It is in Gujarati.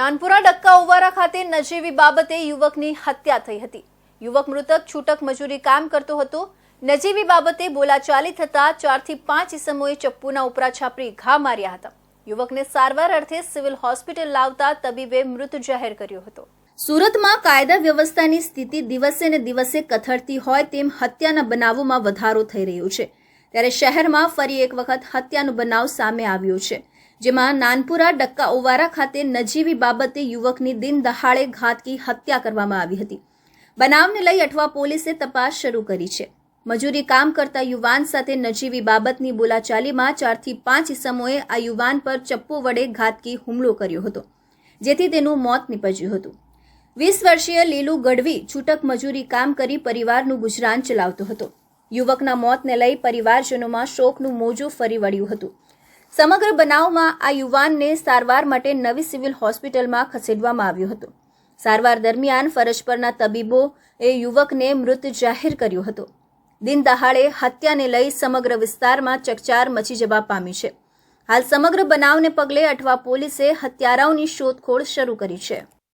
નાનપુરા ડક્કા ઉવારા ખાતે નજીવી બાબતે યુવકની હત્યા થઈ હતી. યુવક મૃતક છૂટક મજૂરી કામ કરતો હતો. નજીવી બાબતે બોલાચાલી થતા ચારથી પાંચ ઇસમોએ ચપ્પુના ઉપરા છાપરી ઘા માર્યા હતા. યુવકને સારવાર અર્થે સિવિલ હોસ્પિટલ લાવતા તબીબે મૃત જાહેર કર્યો હતો. સુરતમાં કાયદા વ્યવસ્થાની સ્થિતિ દિવસે ને દિવસે કથળતી હોય તેમ હત્યાના બનાવોમાં વધારો થઈ રહ્યો છે. ત્યારે શહેરમાં ફરી એક વખત હત્યાનો બનાવ સામે આવ્યો છે. જેમાં નાનપુરા ડક્કા ઓવારા ખાતે નજીવી બાબતે યુવકની દિન દહાડે ઘાતકી હત્યા કરવામાં આવી હતી. બનાવને લઈ અઠવા પોલીસે તપાસ શરૂ કરી છે. મજૂરી કામ કરતા યુવાન સાથે નજીવી બાબતની બોલાચાલીમાં ચારથી પાંચ ઇસમોએ આ યુવાન પર ચપ્પુ વડે ઘાતકી હુમલો કર્યો હતો, જેથી તેનું મોત નીપજ્યું હતું. વીસ વર્ષીય લીલુ ગઢવી છૂટક મજૂરી કામ કરી પરિવારનું ગુજરાન ચલાવતો હતો. યુવકના મોતને લઈ પરિવારજનોમાં શોકનું મોજું ફરી વળ્યું હતું. સમગ્ર બનાવમાં આ યુવાનને સારવાર માટે નવી સિવિલ હોસ્પિટલમાં ખસેડવામાં આવ્યો હતો. સારવાર દરમિયાન ફરજ પરના તબીબો એ યુવકને મૃત જાહેર કર્યો હતો. દિન દહાડે હત્યાને લઈ સમગ્ર વિસ્તારમાં ચકચાર મચી જવા પામી છે. હાલ સમગ્ર બનાવને પગલે અઠવા પોલીસે હત્યારાઓની શોધખોળ શરૂ કરી છે.